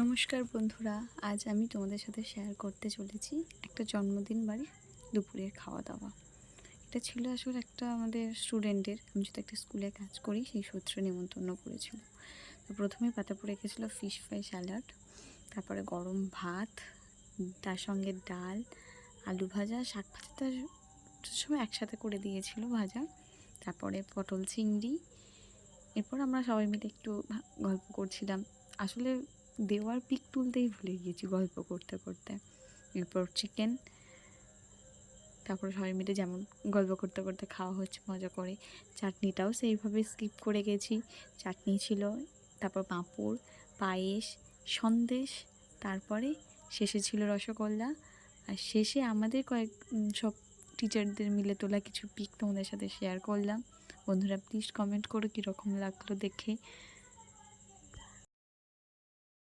নমস্কার বন্ধুরা, আজ আমি তোমাদের সাথে শেয়ার করতে চলেছি একটা জন্মদিন বাড়ির দুপুরের খাওয়া দাওয়া এটা ছিল আসলে একটা আমাদের স্টুডেন্টের আমি যেহেতু একটা স্কুলে কাজ করি, সেই সূত্রে নিমন্ত্রণ করেছিল। তো প্রথমে পাতা পড়ে গেছিল ফিশ ফ্রাই স্যালাড তারপরে গরম ভাত, তার সঙ্গে ডাল, আলু ভাজা, শাক ভাজাটা সময় একসাথে করে দিয়েছিল ভাজা, তারপরে পটল চিংড়ি এরপর আমরা সবাই মিলে একটু গল্প করছিলাম। আসলে দেওয়ার পিক তুলতেই ভুলে গিয়েছি গল্প করতে করতে। এরপর চিকেন তারপর সবাই মিলে যেমন গল্প করতে করতে খাওয়া হচ্ছে, মজা করে। চাটনিটাও সেইভাবে স্কিপ করে গেছি। চাটনি ছিল, তারপর পাঁপড়, পায়েস, সন্দেশ, তারপরে শেষে ছিল রসগোল্লা। আর শেষে আমাদের কয়েক সব টিচারদের মিলে তোলা কিছু পিক তোমাদের সাথে শেয়ার করলাম। বন্ধুরা প্লিজ কমেন্ট করো কীরকম লাগল দেখে।